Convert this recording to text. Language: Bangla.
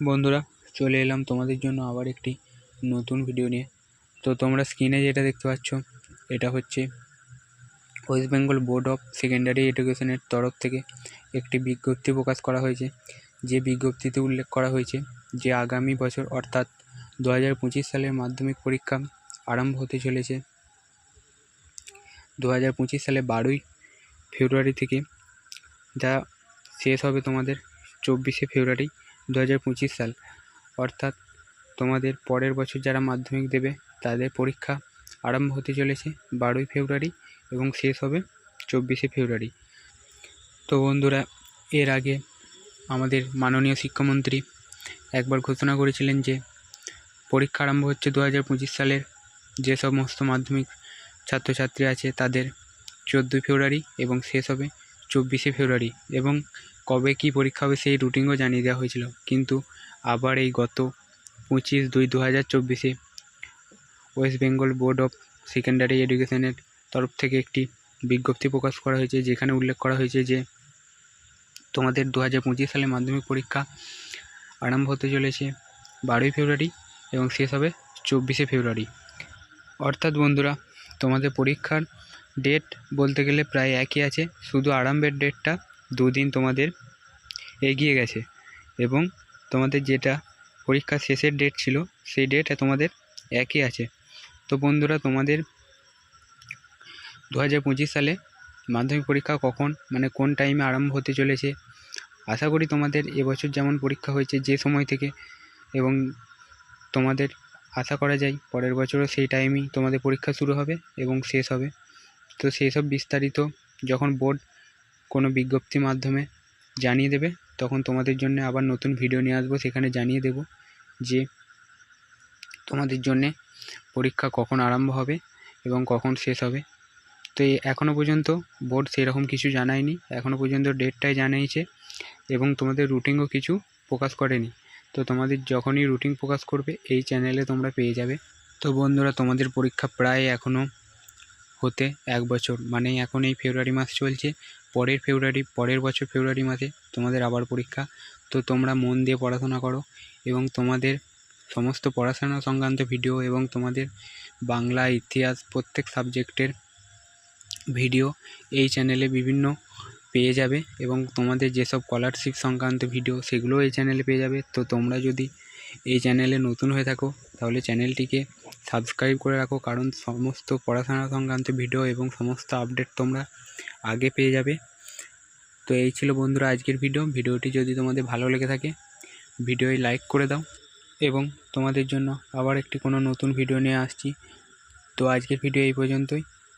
বন্ধুরা, চলে এলাম তোমাদের জন্য আবার একটি নতুন ভিডিও নিয়ে। তো তোমরা স্ক্রিনে যেটা দেখতে পাচ্ছ, এটা হচ্ছে West Bengal board of secondary এডুকেশনের তরফ থেকে একটি বিজ্ঞপ্তি প্রকাশ করা হয়েছে। যে বিজ্ঞপ্তিতে উল্লেখ করা হয়েছে যে, আগামী বছর অর্থাৎ দু হাজার পঁচিশ সালের মাধ্যমিক পরীক্ষা আরম্ভ হতে চলেছে। দু হাজার পঁচিশ সালে বারোই ফেব্রুয়ারি থেকে যা শেষ হবে তোমাদের চব্বিশে ফেব্রুয়ারি দু হাজার পঁচিশ সাল। অর্থাৎ তোমাদের পরের বছর যারা মাধ্যমিক দেবে, তাদের পরীক্ষা আরম্ভ হতে চলেছে বারোই ফেব্রুয়ারি এবং শেষ হবে চব্বিশে ফেব্রুয়ারি। তো বন্ধুরা, এর আগে আমাদের মাননীয় শিক্ষামন্ত্রী একবার ঘোষণা করেছিলেন যে, পরীক্ষা আরম্ভ হচ্ছে দু হাজার পঁচিশ সালের যে সমস্ত মাধ্যমিক ছাত্রছাত্রী আছে তাদের চোদ্দোই ফেব্রুয়ারি এবং শেষ হবে চব্বিশে ফেব্রুয়ারি এবং কবে কী পরীক্ষা হবে সেই রুটিনও জানিয়ে দেওয়া হয়েছিল। কিন্তু আবার এই গত পঁচিশ দুই দু হাজার চব্বিশে West Bengal board of secondary এডুকেশনের তরফ থেকে একটি বিজ্ঞপ্তি প্রকাশ করা হয়েছে, যেখানে উল্লেখ করা হয়েছে যে তোমাদের দু হাজার পঁচিশ সালে মাধ্যমিক পরীক্ষা আরম্ভ হতে চলেছে বারোই ফেব্রুয়ারি এবং শেষ হবে চব্বিশে ফেব্রুয়ারি। অর্থাৎ বন্ধুরা, তোমাদের পরীক্ষার ডেট বলতে গেলে প্রায় একই আছে, শুধু আরম্ভের ডেটটা দুদিন তোমাদের এগিয়ে গেছে এবং তোমাদের যেটা পরীক্ষার শেষের ডেট ছিল, সেই ডেট তোমাদের একই আছে। তো বন্ধুরা, তোমাদের দু হাজার পঁচিশ সালে মাধ্যমিক পরীক্ষা কখন মানে কোন টাইমে আরম্ভ হতে চলেছে, আশা করি তোমাদের এবছর যেমন পরীক্ষা হয়েছে যে সময় থেকে এবং তোমাদের আশা করা যায় পরের বছরও সেই টাইমেই তোমাদের পরীক্ষা শুরু হবে এবং শেষ হবে। তো সেই সব বিস্তারিত যখন বোর্ড কোনো বিজ্ঞপ্তির মাধ্যমে জানিয়ে দেবে তখন তোমাদের জন্য আবার নতুন ভিডিও নিয়ে আসব, সেখানে জানিয়ে দেব যে তোমাদের জন্যে পরীক্ষা কখন আরম্ভ হবে এবং কখন শেষ হবে। তো এখনও পর্যন্ত বোর্ড সেরকম কিছু জানায়নি এখনও পর্যন্ত ডেটটাই জানিয়েছে এবং তোমাদের রুটিনও কিছু প্রকাশ করেনি। তো তোমাদের যখনই রুটিন প্রকাশ করবে, এই চ্যানেলে তোমরা পেয়ে যাবে। তো বন্ধুরা, তোমাদের পরীক্ষা প্রায় এখনও হতে এক বছর মানে এখন এই ফেব্রুয়ারি মাস চলছে। পরের ফেব্রুয়ারি, পরের বছর ফেব্রুয়ারি মাসে তোমাদের আবার পরীক্ষা। তো তোমরা মন দিয়ে পড়াশোনা করো এবং তোমাদের সমস্ত পড়াশোনা সংক্রান্ত ভিডিও এবং তোমাদের বাংলা, ইতিহাস প্রত্যেক সাবজেক্টের ভিডিও এই চ্যানেলে বিভিন্ন পেয়ে যাবে এবং তোমাদের যেসব স্কলারশিপ সংক্রান্ত ভিডিও সেগুলোও এই চ্যানেলে পেয়ে যাবে। তো তোমরা যদি এই চ্যানেলে নতুন হয়ে থাকো, তাহলে চ্যানেলটিকে সাবস্ক্রাইব করে রাখো, কারণ সমস্ত পড়াশোনা সংক্রান্ত ভিডিও এবং সমস্ত আপডেট তোমরা আগে পেয়ে যাবে। তো এই ছিল বন্ধুরা আজকের ভিডিও ভিডিওটি যদি তোমাদের ভালো লেগে থাকে ভিডিওয় লাইক করে দাও এবং তোমাদের জন্য আবার একটি কোনো নতুন ভিডিও নিয়ে আসছি। তো আজকের ভিডিও এই পর্যন্তই।